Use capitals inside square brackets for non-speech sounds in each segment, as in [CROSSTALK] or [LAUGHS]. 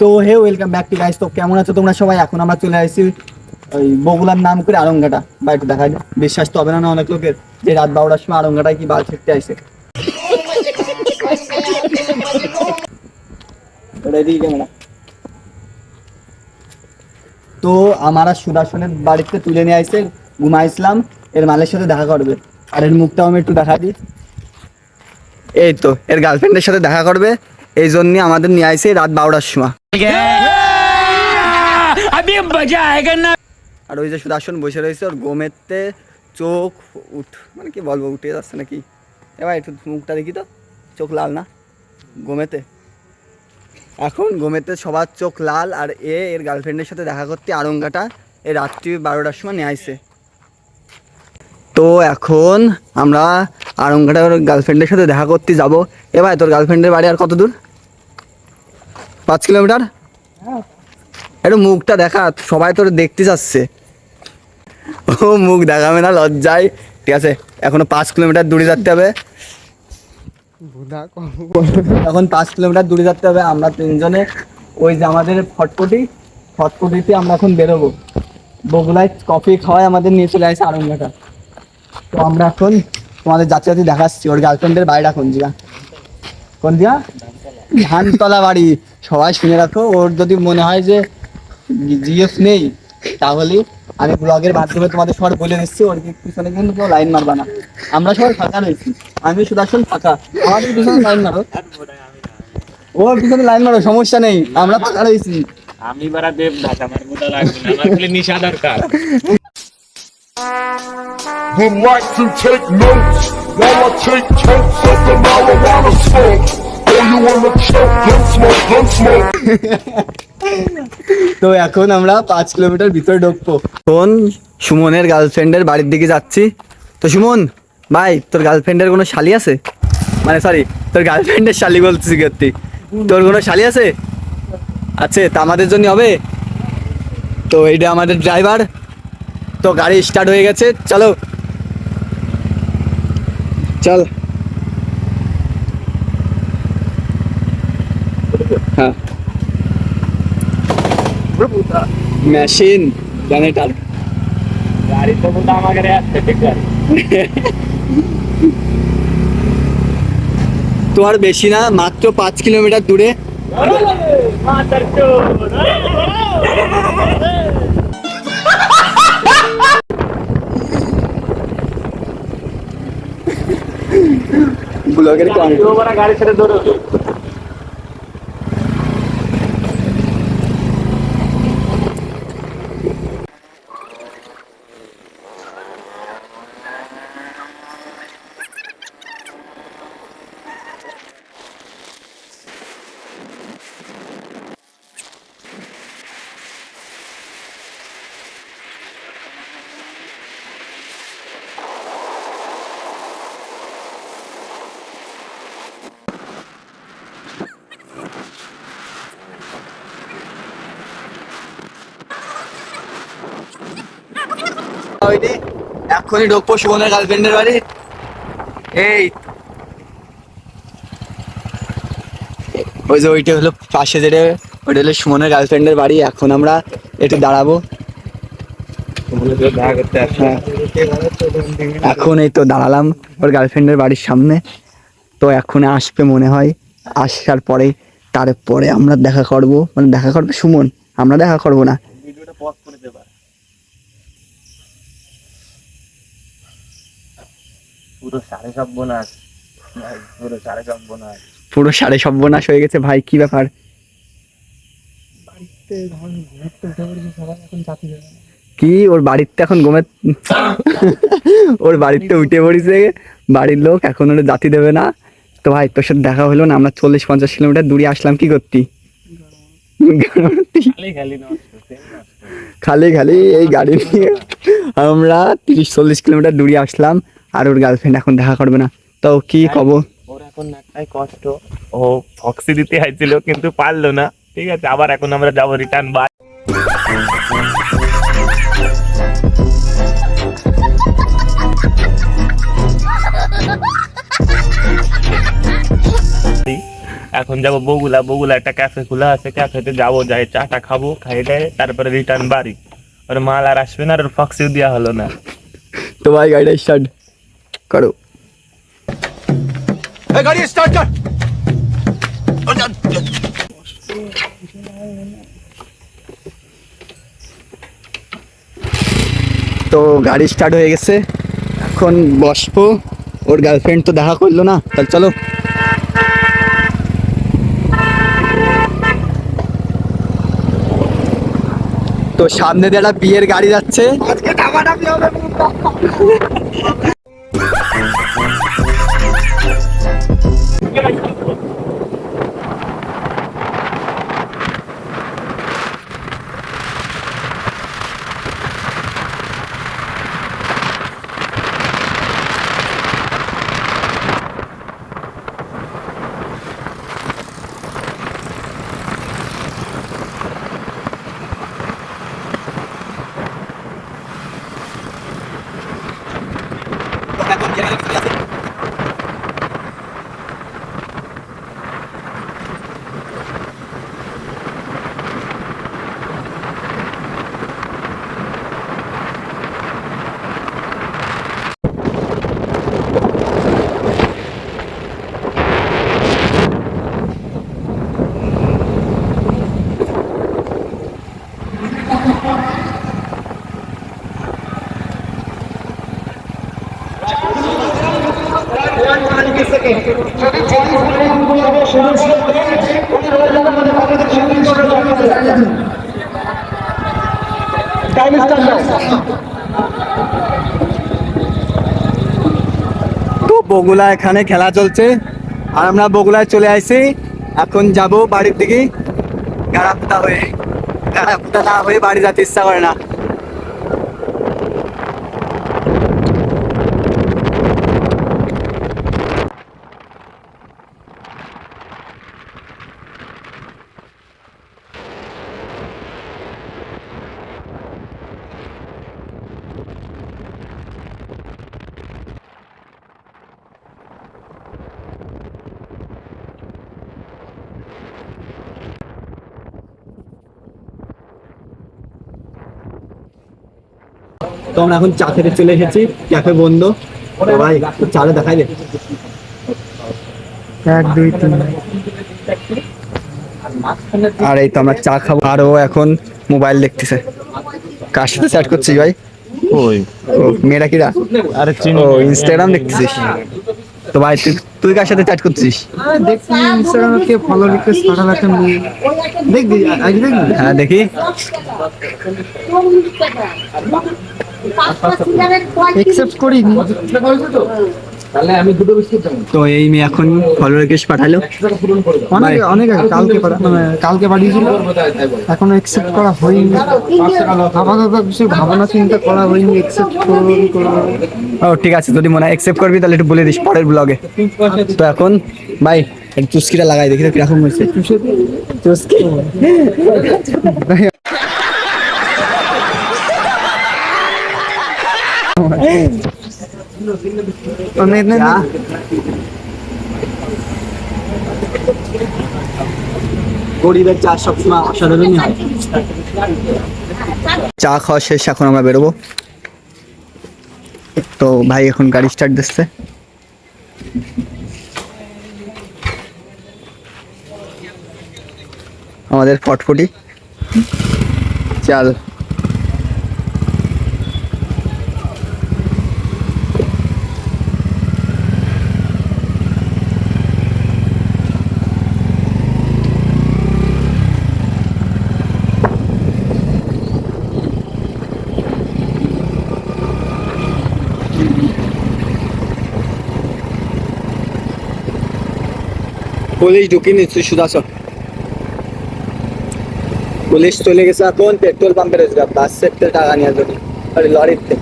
তো hey welcome back to guys তো কেমন আছো তোমরা সবাই? এখন আমরা চলে আসছি ওই বগুলার নাম করে আরঙ্গাটা। বাইক দেখা যায় বিশ্বাস তো হবে না অনেক লোকের যে রাত বারোটার সময় আরঙ্গাটায় কি বাল ছুটতে আসে। তো আমার আর বাড়িতে তুলে নিয়ে আসে ঘুমা ইসলাম এর মালের সাথে দেখা করবে। আর এর মুখটাও আমি একটু দেখা দিই। এই তো, এর গার্লফ্রেন্ডের সাথে দেখা করবে, এই জন্য আমাদের নিয়ে আইসে রাত বারোটার সময়। আর ওই যে সুদর্শন বসে রয়েছে ওর গোমেতে চোখ উঠ মানে কি বলব উঠে যাচ্ছে নাকি? এবার একটু মুখটা দেখি তো চোখ লাল না? গোমেতে। এখন গোমেতে সবার চোখ লাল আর এ এর গার্লফ্রেন্ডের সাথে দেখা করতে আরঙ্গাটা এ রাত্রি বারোটার সময় নিয়ে আইছে। তো এখন আমরা আরঙ্গাটা ওর গার্লফ্রেন্ডের সাথে দেখা করতে যাব। এবার তোর গার্লফ্রেন্ডের বাড়ি আর কত দূর? পাঁচ কিলোমিটার? একটু মুখটা দেখা, সবাই তোর দেখতে চাচ্ছে। ও, মুখ দেখাবে না, লজ্জায়। ঠিক আছে, এখনও পাঁচ কিলোমিটার দূরে যেতে হবে। এখন পাঁচ কিলোমিটার দূরে যাতে হবে, আমরা তিনজনে। ওই যে আমাদের ফটফটি ফটফটিতে আমরা এখন বেরোবো। বগুলায় কফি খাওয়াই আমাদের নিয়ে চলে আসে আরঙ্গাটা তো আমরা এখন তোমাদের যাত্রী যাত্রী দেখাচ্ছি। ওর গার্লফ্রেন্ডের বাড়িটা কোন জিয়া কোন জিয়া ধানতলা বাড়ি। সবাই শুনে রাখো। ওর যদি মনে হয় যে জিএস নেই তাহলে আমি ব্লগের মাধ্যমে তোমাদের সবার বলে দিচ্ছি ওর পিছনে কিন্তু কেউ লাইন মারবা না। আমরা সবাই ফাঁকা রয়েছি। আমি সুদর্শন ফাঁকা। আমাদের পিছনে লাইন মারো। ওর পিছনে লাইন মারো সমস্যা নেই। আমরা ফাঁকা রয়েছি। আমি বারা দেব দাস আমার মোটা লাগবে না। আমার খালি নিশা দরকার। Would like to take notes while I take totes of the marijuana smoke. তো এখন আমরা পাঁচ কিলোমিটার ভিতরে ঢুকবো। এখন সুমনের গার্লফ্রেন্ডের বাড়ির দিকে যাচ্ছি। তো সুমন, ভাই, তোর গার্লফ্রেন্ডের কোনো শালি আছে? মানে সরি তোর গার্লফ্রেন্ডের শালি বলছিস কি তোর কোনো শালি আছে? আছে, তা আমাদের জন্য হবে। তো এইটা আমাদের ড্রাইভার তো গাড়ি স্টার্ট হয়ে গেছে, চলো। চল। মেশিন জেনারেটর গাড়ি তো মোটা আমাকে ঠিক আছে তো আর বেশি না, মাত্র পাঁচ কিলোমিটার দূরে। ব্লগের গাড়ি ছেড়ে দৌড়ো ওইটি এক্ষুনি ঢুকবো সুমনের গার্লফ্রেন্ডের বাড়ি। এই। ওই যে ওইটা হলো পাশে যেটা, ওইটা হলো সুমনের গার্লফ্রেন্ডের বাড়ি। এখন আমরা একটু দাঁড়াবো। এখন এই তো দাঁড়ালাম ওর গার্লফ্রেন্ডের বাড়ির সামনে। তো এখন আসবে মনে হয়। আসার পরে, তারপরে আমরা দেখা করব। মানে দেখা করবে সুমন, আমরা দেখা করব না ভিডিওটা পজ করে দেবা পুরো সাড়ে সব বোনাস পুরো সাড়ে সব বোনাস পুরো সাড়ে সর্বনাশ হয়ে গেছে ভাই কি ব্যাপার? কি ওর বাড়িতে এখন ঘুমে [LAUGHS] ওর বাড়িতে উঠে পড়িছে বাড়ির লোক এখন ওরা জাতি দেবে না। তো ভাই তোর সাথে দেখা হলো না আমরা চল্লিশ পঞ্চাশ কিলোমিটার দূরে আসলাম কি করতি। খালি খালি এই গাড়ি নিয়ে আমরা তিরিশ চল্লিশ কিলোমিটার দূরে আসলাম। আর ওর গার্লফ্রেন্ড এখন দেখা করবে না। তো কি কব? ওর এখন একটাই কষ্ট। ও ফক্সি দিতে চাইছিল কিন্তু পারল না। ঠিক আছে আবার এখন আমরা যাব রিটার্ন বাই এখন যাব বগুলা। বগুলা একটা ক্যাফে খোলা আছে ক্যাফেতে যাব যাই চাটা খাব খাই দেয় তারপরে রিটার্ন বাড়ি। ওর মাল আর আসবে না আর ওর ফক্সিও দেওয়া হলো না। তো ভাই গাড়িটা স্টার্ট করো। তো গাড়ি স্টার্ট হয়ে গেছে। এখন বসবো। ওর গার্লফ্রেন্ড তো দেখা করল না তাহলে চলো। তো সামনে দিয়ে একটা বিয়ের গাড়ি যাচ্ছে। তো বগুলা এখানে খেলা চলছে। আর আমরা বগুলায় চলে আসি এখন যাব বাড়ির দিকে। গাড়াপুতা হয়ে গাড়াপুতা না হয়ে বাড়ি যেতে ইচ্ছা করে না। তো আমরা এখন চা খেতে চলে এসেছি। ক্যাফে বন্ধ। তো ভাই চালে দেখাই দে। এক দুই তিন। আর এই তো আমরা চা খাব। আর ও এখন মোবাইল দেখতেছে। কার সাথে চ্যাট করছিস ভাই? ওই। ও মেয়েরা কিরা? আরে ও ইনস্টাগ্রাম দেখতেছিস? তো ভাই তুই তুই কার সাথে চ্যাট করছিস? দেখছি ইনস্টাগ্রামে কে ফলো রিকোয়েস্ট পাঠালে একটা মেয়ে। দেখবি আজ দেখবি? হ্যাঁ দেখি। করিনি তো এই মেয়ে এখন ফলো রিকোয়েস্ট পাঠালো। অনেক অনেক কালকে মানে কালকে পাঠিয়েছিল। এখনও অ্যাকসেপ্ট করা হয়নি। আপাতত কিছু ভাবনা চিন্তা করা হয়নি। অ্যাকসেপ্ট করব ও ঠিক আছে যদি মনে হয় অ্যাকসেপ্ট করবি তাহলে একটু বলে দিস পরের ব্লগে তো এখন ভাই একটু চুস্কিটা লাগাই দেখি তো কীরকম হয়েছে। চুস্কি [LAUGHS] অনেক চা গরিবের চা সবসময় অসাধারণই হয় চা খাওয়া শেষ, এখন আমরা বেরোবো। তো ভাই এখন গাড়ি স্টার্ট দিচ্ছে। আমাদের ফটফটি চাল। পুলিশ ঢুকিনি তুই শুধু আসো পুলিশ চলে গেছে এখন পেট্রোল পাম্পে রয়েছে বাস সেটতে টাকা নেওয়ার জন্য আরে লরিতে।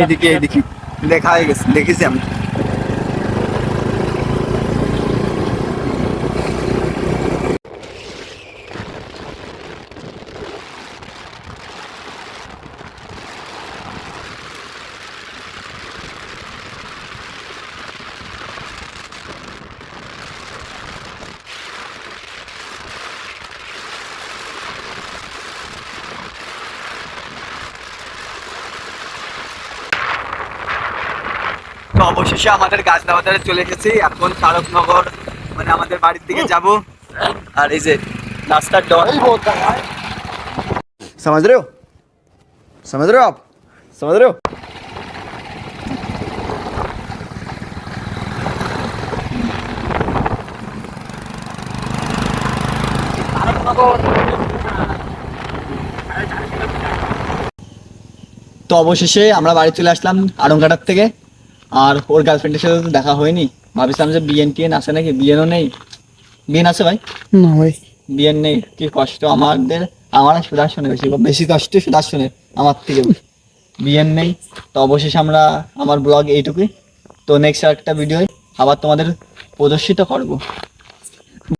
এইদিকে এইদিকে। দেখা হয়ে গেছে দেখেছি আমি। শেষে আমাদের গাছদাবাজারে চলে এসেছি। এখন তারকনগর মানে আমাদের বাড়ির দিকে যাব। আর এই যে রাস্তার ডর সমাজ রেও। সমাজ আপ। সমাজ তো অবশেষে আমরা বাড়ি চলে আসলাম আড়ংঘাটার থেকে। আর ওর গার্লফ্রেন্ডের সাথে তো দেখা হয়নি। ভাবছিলাম যে বিএন টিএন আছে নাকি? বিএনও নেই। বিএন আছে ভাই? না ভাই। বিএন নেই। কি কষ্ট। আমাদের আমার সুদর্শনের বেশি বেশি কষ্ট সুদর্শনের আমার থেকে বিএন নেই। তো অবশেষে আমরা আমার ব্লগ এইটুকুই। তো নেক্সট একটা ভিডিও আবার তোমাদের প্রদর্শিত করব।